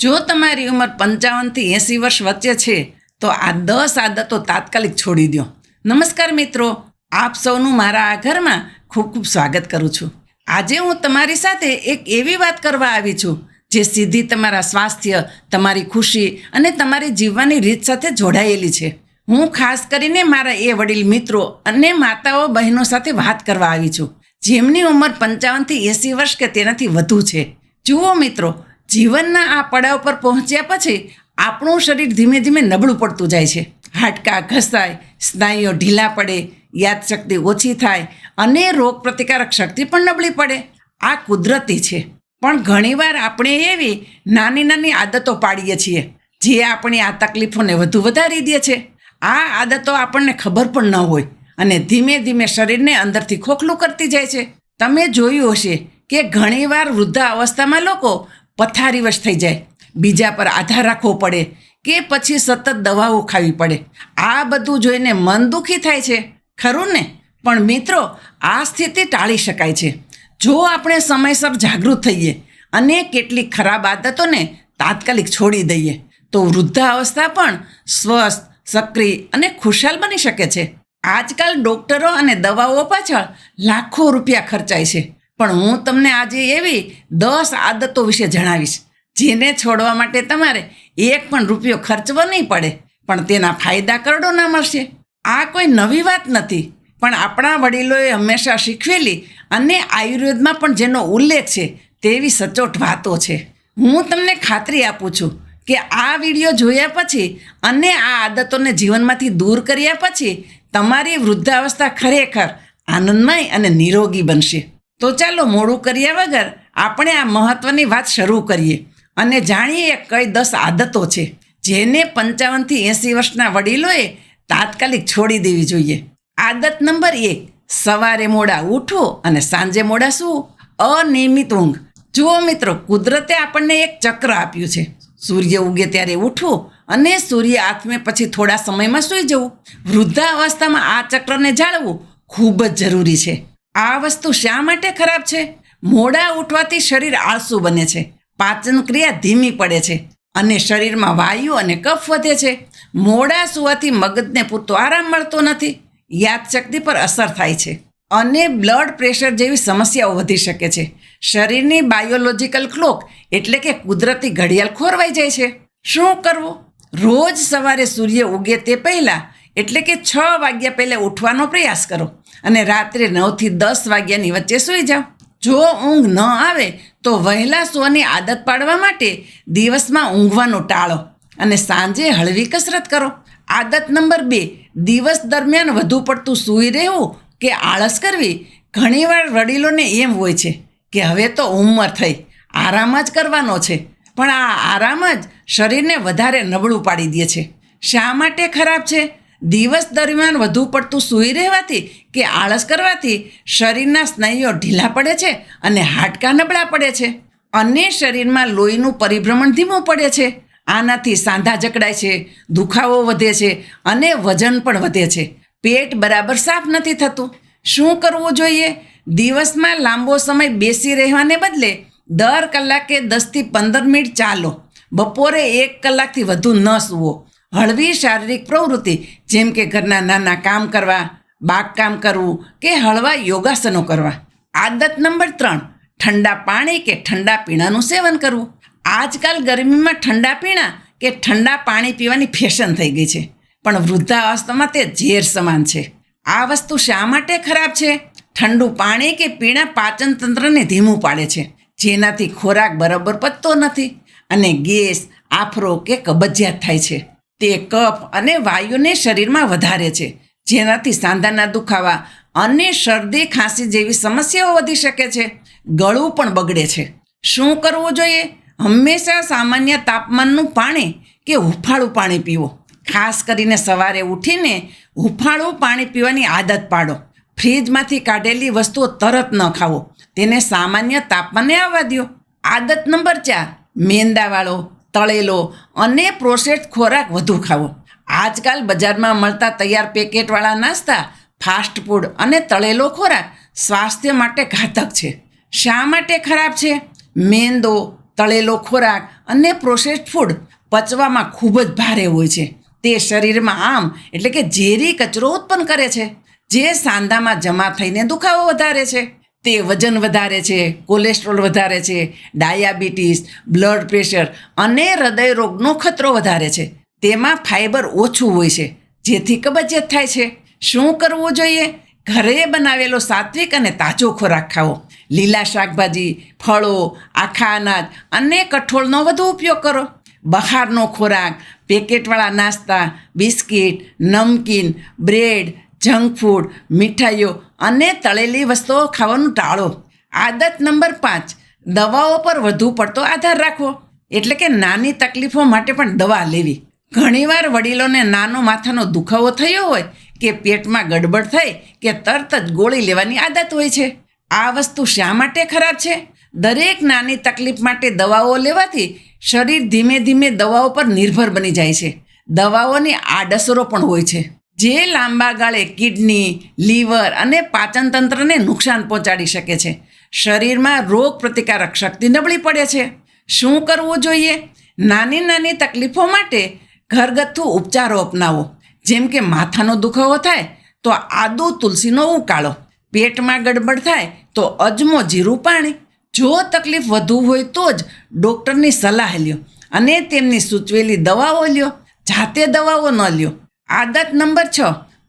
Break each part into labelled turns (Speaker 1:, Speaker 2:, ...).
Speaker 1: જો તમારી ઉંમર પંચાવનથી એંસી વર્ષ વચ્ચે છે, તો આ દસ આદતો તાત્કાલિક છોડી દો નમસ્કાર મિત્રો, આપ સૌનું મારા આ ઘરમાં ખૂબ ખૂબ સ્વાગત કરું છું. આજે હું તમારી સાથે એક એવી વાત કરવા આવી છું, જે સીધી તમારા સ્વાસ્થ્ય, તમારી ખુશી અને તમારી જીવવાની રીત સાથે જોડાયેલી છે. હું ખાસ કરીને મારા એ વડીલ મિત્રો અને માતાઓ, બહેનો સાથે વાત કરવા આવી છું. જેમની ઉંમર પંચાવનથી એંસી વર્ષ કે તેનાથી વધુ છે. જુઓ મિત્રો જીવનના આ પડાવ પર પહોંચ્યા પછી આપણું શરીર ધીમે ધીમે નબળું પડતું જાય છે. હાડકાં ઘસાય, સ્નાયુઓ ઢીલા પડે, યાદશક્તિ ઓછી થાય અને રોગ પ્રતિકારક શક્તિ પણ નબળી પડે. આ કુદરતી છે. પણ ઘણીવાર આપણે એવી નાની નાની આદતો પાડીએ છીએ, જે આપણી આ તકલીફોને વધુ વધારી દે છે. આ આદતો આપણને ખબર પણ ન હોય અને ધીમે ધીમે શરીરને અંદરથી ખોખલું કરતી જાય છે. તમે જોયું હશે કે ઘણીવાર વૃદ્ધા અવસ્થામાં લોકો પથારીવશ થઈ જાય. બીજા પર આધાર રાખવો પડે કે પછી સતત દવાઓ ખાવી પડે. આ બધું જોઈને મન દુઃખી થાય છે. ખરું ને? પણ મિત્રો, આ સ્થિતિ ટાળી શકાય છે. જો આપણે સમયસર જાગૃત થઈએ અને કેટલીક ખરાબ આદતોને તાત્કાલિક છોડી દઈએ, તો વૃદ્ધાવસ્થા પણ સ્વસ્થ, સક્રિય અને ખુશાલ બની શકે છે. આજકાલ ડોક્ટરો અને દવાઓ પાછળ લાખો રૂપિયા ખર્ચાય છે. પણ હું તમને આજે એવી દસ આદતો વિશે જણાવીશ, જેને છોડવા માટે તમારે એક પણ રૂપિયો ખર્ચવો નહીં પડે, પણ તેના ફાયદા કરડો ના મળશે. આ કોઈ નવી વાત નથી, પણ આપણા વડીલોએ હંમેશા શીખવેલી અને આયુર્વેદમાં પણ જેનો ઉલ્લેખ છે, તેવી સચોટ વાતો છે. હું તમને ખાતરી આપું છું કે આ વીડિયો જોયા પછી અને આ આદતોને જીવનમાંથી દૂર કર્યા પછી તમારી વૃદ્ધાવસ્થા ખરેખર આનંદમય અને નિરોગી બનશે. તો ચાલો મોડું કર્યા વગર આપણે આ મહત્વની વાત શરૂ કરીએ. અને જાણીએ કઈ દસ આદતો છે. જેને પંચાવનથી એંસી વર્ષના વડીલોએ તાત્કાલિક છોડી દેવી જોઈએ. આદત નંબર એક, સવારે મોડા ઉઠો અને સાંજે મોડા સૂવું. અનિયમિત ઊંઘ. જુઓ મિત્રો, કુદરતે આપણને એક ચક્ર આપ્યું છે. સૂર્ય ઉગે ત્યારે ઉઠવું અને સૂર્ય આથમે પછી થોડા સમયમાં સૂઈ જવું. વૃદ્ધાવસ્થામાં આ ચક્રને જાળવવું ખૂબ જ જરૂરી છે. આ વસ્તુ શા માટે ખરાબ છે? મોડા ઉઠવાથી શરીર આળસુ બને છે. પાચન ક્રિયા ધીમી પડે છે અને શરીરમાં વાયુ અને કફ વધે છે. મોડા સુવાથી મગજને પૂરતો આરામ મળતો નથી. યાદશક્તિ પર અસર થાય છે અને બ્લડ પ્રેશર જેવી સમસ્યાઓ વધી શકે છે. શરીરની બાયોલોજિકલ ક્લોક એટલે કે કુદરતી ઘડિયાળ ખોરવાઈ જાય છે. શું કરવું? રોજ સવારે સૂર્ય ઉગે તે પહેલાં એટલે કે છ વાગ્યા પહેલાં ઉઠવાનો પ્રયાસ કરો. અને રાત્રે નવથી દસ વાગ્યાની વચ્ચે સૂઈ જાઓ. જો ઊંઘ ન આવે તો વહેલા સૂવાની આદત પાડવા માટે દિવસમાં ઊંઘવાનું ટાળો અને સાંજે હળવી કસરત કરો. આદત નંબર બે, દિવસ દરમિયાન વધુ પડતું સૂઈ રહેવું કે આળસ કરવી? ઘણીવાર વડીલોને એમ હોય છે કે હવે તો ઉંમર થઈ, આરામ જ કરવાનો છે. પણ આ આરામ જ શરીરને વધારે નબળું પાડી દે છે. શા માટે ખરાબ છે? દિવસ દરમિયાન વધુ પડતું સૂઈ રહેવાથી કે આળસ કરવાથી શરીરના સ્નાયુઓ ઢીલા પડે છે અને હાડકાં નબળા પડે છે. અને શરીરમાં લોહીનું પરિભ્રમણ ધીમું પડે છે. આનાથી સાંધા જકડાય છે, દુખાવો વધે છે અને વજન પણ વધે છે. પેટ બરાબર સાફ નથી થતું. શું કરવું જોઈએ? દિવસમાં લાંબો સમય બેસી રહેવાને બદલે દર કલાકે દસથી પંદર મિનિટ ચાલો. બપોરે એક કલાકથી વધુ ન સૂવો. હળવી શારીરિક પ્રવૃત્તિ, જેમ કે ઘરના નાના કામ કરવા, બાગકામ કરવું કે હળવા યોગાસનો કરવા. આદત નંબર ત્રણ, ઠંડા પાણી કે ઠંડા પીણાનું સેવન કરવું. આજકાલ ગરમીમાં ઠંડા પીણા કે ઠંડા પાણી પીવાની ફેશન થઈ ગઈ છે, પણ વૃદ્ધાવસ્થામાં તે ઝેર સમાન છે. આ વસ્તુ શા માટે ખરાબ છે? ઠંડુ પાણી કે પીણા પાચન તંત્રને ધીમું પાડે છે, જેનાથી ખોરાક બરાબર પચતો નથી અને ગેસ, આફરો કે કબજિયાત થાય છે. તે કફ અને વાયુને શરીરમાં વધારે છે, જેનાથી સાંધાના દુખાવા અને શરદી ખાંસી જેવી સમસ્યાઓ વધી શકે છે, ગળું પણ બગડે છે. શું કરવું જોઈએ? હંમેશા સામાન્ય તાપમાનનું પાણી કે હુંફાળું પાણી પીવો. ખાસ કરીને સવારે ઉઠીને હુંફાળું પાણી પીવાની આદત પાડો. ફ્રીજમાંથી કાઢેલી વસ્તુઓ તરત ન ખાવો. તેને સામાન્ય તાપમાને આવવા દો આદત નંબર ચાર મેંદાવાળો તળેલો અને પ્રોસેસ્ડ ખોરાક વધુ ખાવો. આજકાલ બજારમાં મળતા તૈયાર પેકેટવાળા નાસ્તા ફાસ્ટ ફૂડ અને તળેલો ખોરાક સ્વાસ્થ્ય માટે ઘાતક છે. શા માટે ખરાબ છે? મેંદો, તળેલો ખોરાક અને પ્રોસેસ્ડ ફૂડ પચવામાં ખૂબ જ ભારે હોય છે. તે શરીરમાં આમ એટલે કે ઝેરી કચરો ઉત્પન્ન કરે છે, જે સાંધામાં જમા થઈને દુખાવો વધારે છે. તે વજન વધારે છે કોલેસ્ટ્રોલ વધારે છે ડાયાબિટીસ બ્લડ પ્રેશર અને હૃદય રોગનો ખતરો વધારે છે. તેમાં ફાઇબર ઓછું હોય છે. જેથી કબજિયાત થાય છે. શું કરવું જોઈએ? ઘરે બનાવેલો સાત્વિક અને તાજો ખોરાક ખાવો. લીલા શાકભાજી, ફળો, આખા અનાજ અને કઠોળનો વધુ ઉપયોગ કરો. બહારનો ખોરાક, પેકેટવાળા નાસ્તા, બિસ્કિટ, નમકીન, બ્રેડ, જંક ફૂડ, મીઠાઈઓ અને તળેલી વસ્તુઓ ખાવાનું ટાળો. આદત નંબર પાંચ, દવાઓ પર વધુ પડતો આધાર રાખવો. એટલે કે નાની તકલીફો માટે પણ દવા લેવી. ઘણીવાર વડીલોને નાનો માથાનો દુખાવો થયો હોય કે પેટમાં ગડબડ થઈ કે તરત જ ગોળી લેવાની આદત હોય છે. આ વસ્તુ શા માટે ખરાબ છે? દરેક નાની તકલીફ માટે દવાઓ લેવાથી શરીર ધીમે ધીમે દવાઓ પર નિર્ભર બની જાય છે. દવાઓની આડઅસરો પણ હોય છે. જે લાંબા ગાળે કિડની, લીવર અને પાચન તંત્રને નુકસાન પહોંચાડી શકે છે. શરીરમાં રોગ પ્રતિકારક શક્તિ નબળી પડે છે. શું કરવું જોઈએ? નાની નાની તકલીફો માટે ઘરગથ્થુ ઉપચારો અપનાવો. જેમ કે માથાનો દુખાવો થાય, તો આદુ તુલસીનો ઉકાળો. પેટમાં ગડબડ થાય, તો અજમો જીરું પાણી. જો તકલીફ વધુ હોય તો જ ડૉક્ટરની સલાહ લ્યો અને તેમની સૂચવેલી દવાઓ લ્યો. જાતે દવાઓ ન લ્યો. આદત નંબર છ.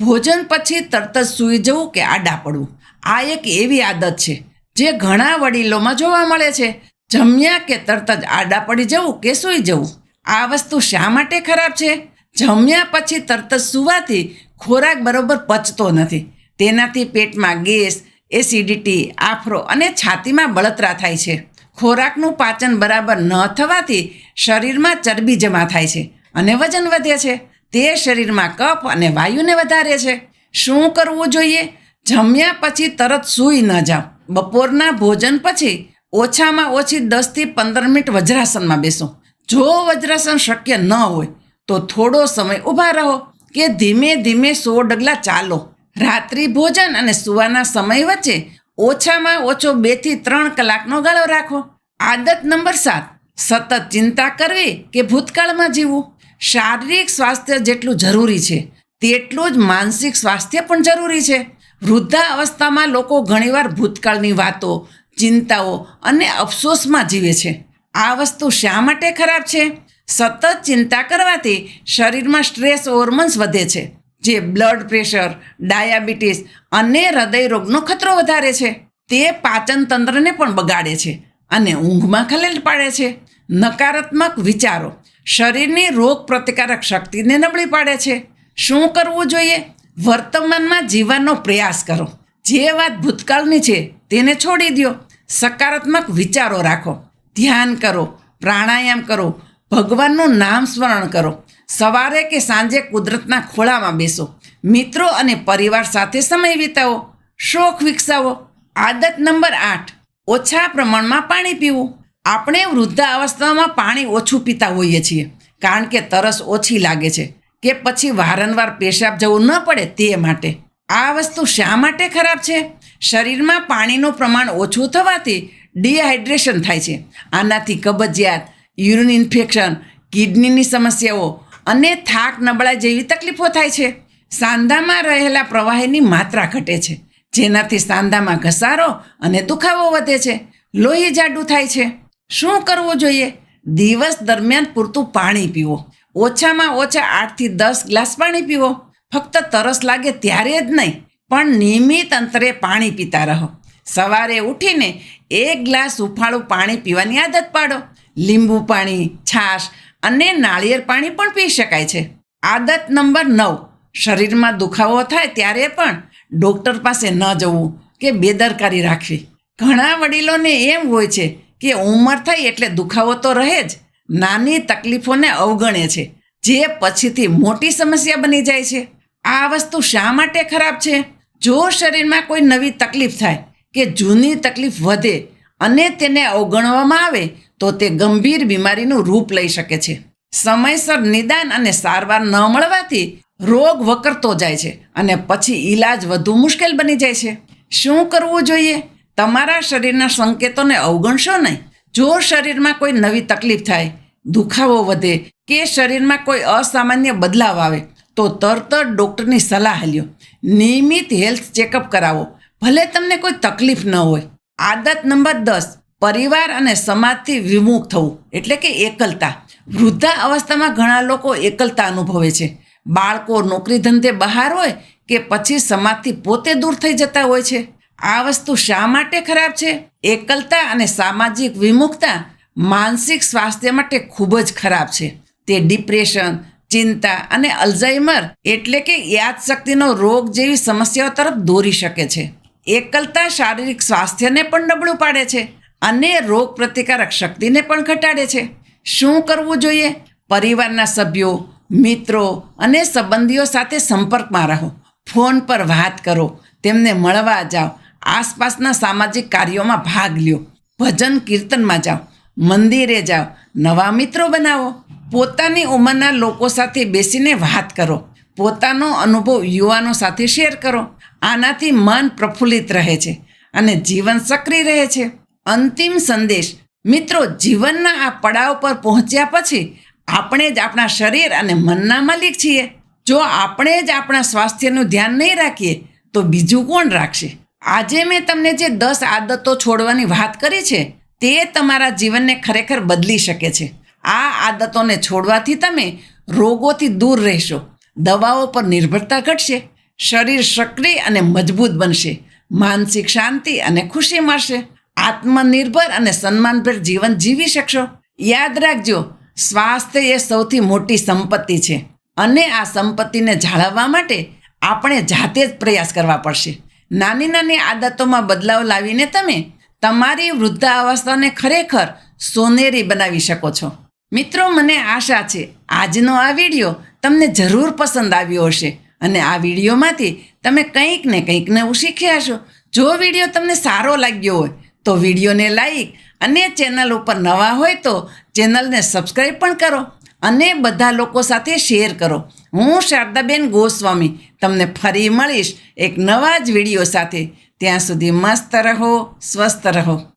Speaker 1: ભોજન પછી તરત જ સૂઈ જવું કે આડા પડવું. આ એક એવી આદત છે જે ઘણા વડીલોમાં જોવા મળે છે. જમ્યા કે તરત જ આડા પડી જવું કે સૂઈ જવું. આ વસ્તુ શા માટે ખરાબ છે? જમ્યા પછી તરત જ સૂવાથી ખોરાક બરોબર પચતો નથી. તેનાથી પેટમાં ગેસ, એસિડિટી, આફરો અને છાતીમાં બળતરા થાય છે. ખોરાકનું પાચન બરાબર ન થવાથી શરીરમાં ચરબી જમા થાય છે અને વજન વધે છે. તે શરીરમાં કફ અને વાયુને વધારે છે. શું કરવું જોઈએ? જમ્યા પછી તરત સૂઈ ન જાઓ. બપોરના ભોજન પછી ઓછામાં ઓછી દસથી પંદર મિનિટ વજ્રાસનમાં બેસો. જો વજ્રાસન શક્ય ન હોય, તો થોડો સમય ઊભા રહો કે ધીમે ધીમે સો ડગલા ચાલો. રાત્રિ ભોજન અને સુવાના સમય વચ્ચે ઓછામાં ઓછો બેથી ત્રણ કલાકનો ગાળો રાખો. આદત નંબર સાત. સતત ચિંતા કરવી કે ભૂતકાળમાં જીવવું? શારીરિક સ્વાસ્થ્ય જેટલું જરૂરી છે, તેટલું જ માનસિક સ્વાસ્થ્ય પણ જરૂરી છે. વૃદ્ધા અવસ્થામાં લોકો ઘણીવાર ભૂતકાળની વાતો, ચિંતાઓ અને અફસોસમાં જીવે છે. આ વસ્તુ શા માટે ખરાબ છે? સતત ચિંતા કરવાથી શરીરમાં સ્ટ્રેસ હોર્મોન્સ વધે છે, જે બ્લડ પ્રેશર, ડાયાબિટીસ અને હૃદય રોગનો ખતરો વધારે છે. તે પાચન તંત્રને પણ બગાડે છે અને ઊંઘમાં ખલેલ પાડે છે. નકારાત્મક વિચારો શરીરની રોગ પ્રતિકારક શક્તિને નબળી પાડે છે. શું કરવું જોઈએ? વર્તમાનમાં જીવવાનો પ્રયાસ કરો. જે વાત ભૂતકાળની છે, તેને છોડી દો સકારાત્મક વિચારો રાખો. ધ્યાન કરો. પ્રાણાયામ કરો. ભગવાનનું નામ સ્મરણ કરો. સવારે કે સાંજે કુદરતના ખોળામાં બેસો. મિત્રો અને પરિવાર સાથે સમય વિતાવો. શોખ વિકસાવો. આદત નંબર આઠ. ઓછા પ્રમાણમાં પાણી પીવું. આપણે વૃદ્ધા અવસ્થામાં પાણી ઓછું પીતા હોઈએ છીએ, કારણ કે તરસ ઓછી લાગે છે. કે પછી વારંવાર પેશાબ જવું ન પડે તે માટે. આ વસ્તુ શા માટે ખરાબ છે? શરીરમાં પાણીનું પ્રમાણ ઓછું થવાથી ડિહાઇડ્રેશન થાય છે. આનાથી કબજિયાત, યુરિન ઇન્ફેક્શન, કિડનીની સમસ્યાઓ અને થાક નબળા જેવી તકલીફો થાય છે. સાંધામાં રહેલા પ્રવાહીની માત્રા ઘટે છે, જેનાથી સાંધામાં ઘસારો અને દુખાવો વધે છે. લોહી જાડું થાય છે. શું કરવું જોઈએ? દિવસ દરમિયાન પૂરતું પાણી પીવો. ઓછામાં ઓછા આઠથી દસ ગ્લાસ પાણી પીવો. ફક્ત તરસ લાગે ત્યારે જ નહીં, પણ નિયમિત અંતરે પાણી પીતા રહો. સવારે ઉઠીને એક ગ્લાસ ઉફાળું પાણી પીવાની આદત પાડો. લીંબુ પાણી, છાશ અને નાળિયેર પાણી પણ પી શકાય છે. આદત નંબર નવ, શરીરમાં દુખાવો થાય ત્યારે પણ ડૉક્ટર પાસે ન જવું કે બેદરકારી રાખવી. ઘણા વડીલોને એમ હોય છે કે ઉંમર થઈ એટલે દુખાવો તો રહે જ. નાની તકલીફોને અવગણે છે, જે પછીથી મોટી સમસ્યા બની જાય છે. આ વસ્તુ શા માટે ખરાબ છે? જો શરીરમાં કોઈ નવી તકલીફ થાય કે જૂની તકલીફ વધે અને તેને અવગણવામાં આવે, તો તે ગંભીર બીમારીનું રૂપ લઈ શકે છે. સમયસર નિદાન અને સારવાર ન મળવાથી રોગ વકરતો જાય છે અને પછી ઈલાજ વધુ મુશ્કેલ બની જાય છે. શું કરવું જોઈએ? તમારા શરીરના સંકેતોને અવગણશો નહીં જો શરીરમાં કોઈ નવી તકલીફ થાય, દુખાવો વધે કે શરીરમાં કોઈ અસામાન્ય બદલાવ આવે, તો તરત જ ડૉક્ટરની સલાહ લ્યો. નિયમિત હેલ્થ ચેકઅપ કરાવો. ભલે તમને કોઈ તકલીફ ન હોય. આદત નંબર દસ, પરિવાર અને સમાજથી વિમુખ થવું, એટલે કે એકલતા. વૃદ્ધા અવસ્થામાં ઘણા લોકો એકલતા અનુભવે છે. બાળકો નોકરી ધંધે બહાર હોય કે પછી સમાજથી પોતે દૂર થઈ જતા હોય છે. આ વસ્તુ શા માટે ખરાબ છે? એકલતા અને સામાજિક વિમુખતા માનસિક સ્વાસ્થ્ય માટે ખૂબ જ ખરાબ છે. તે ડિપ્રેશન, ચિંતા અને અલ્ઝાઇમર એટલે કે યાદશક્તિનો રોગ જેવી સમસ્યાઓ તરફ દોરી શકે છે. એકલતા શારીરિક સ્વાસ્થ્યને પણ નબળું પાડે છે અને રોગ પ્રતિકારક શક્તિને પણ ઘટાડે છે. શું કરવું જોઈએ? પરિવારના સભ્યો, મિત્રો અને સંબંધીઓ સાથે સંપર્કમાં રહો. ફોન પર વાત કરો. તેમને મળવા જાઓ. આસપાસના સામાજિક કાર્યોમાં ભાગ લ્યો. ભજન કીર્તનમાં જાઓ. મંદિરે જાઓ. નવા મિત્રો બનાવો. પોતાની ઉંમરના લોકો સાથે બેસીને વાત કરો. પોતાનો અનુભવ યુવાનો સાથે શેર કરો. આનાથી મન પ્રફુલ્લિત રહે છે અને જીવન સક્રિય રહે છે. અંતિમ સંદેશ, મિત્રો, જીવનના આ પડાવ પર પહોંચ્યા પછી આપણે જ આપણા શરીર અને મનના માલિક છીએ. જો આપણે જ આપણા સ્વાસ્થ્યનું ધ્યાન નહીં રાખીએ, તો બીજું કોણ રાખશે? આજે મેં તમને જે દસ આદતો છોડવાની વાત કરી છે, તે તમારા જીવનને ખરેખર બદલી શકે છે. આ આદતોને છોડવાથી તમે રોગોથી દૂર રહેશો. દવાઓ પર નિર્ભરતા ઘટશે, શરીર સક્રિય અને મજબૂત બનશે, માનસિક શાંતિ અને ખુશી મળશે, આત્મનિર્ભર અને સન્માનભર જીવન જીવી શકશો. યાદ રાખજો, સ્વાસ્થ્ય એ સૌથી મોટી સંપત્તિ છે અને આ સંપત્તિને જાળવવા માટે આપણે જાતે જ પ્રયાસ કરવા પડશે. નાની નાની આદતોમાં બદલાવ લાવીને તમે તમારી વૃદ્ધાવસ્થાને ખરેખર સોનેરી બનાવી શકો છો. મિત્રો, મને આશા છે આજનો આ વીડિયો તમને જરૂર પસંદ આવ્યો હશે અને આ વિડીયોમાંથી તમે કંઈક ને કંઈક નવું શીખ્યા હશો. જો વીડિયો તમને સારો લાગ્યો હોય તો વિડીયોને લાઈક અને ચેનલ ઉપર નવા હોય તો ચેનલને સબસ્ક્રાઈબ પણ કરો અને બધા લોકો સાથે શેર કરો. હું શારદાબેન ગોસ્વામી તમને ફરી મળીશ એક નવા જ વીડિયો સાથે. ત્યાં સુધી મસ્ત રહો સ્વસ્થ રહો.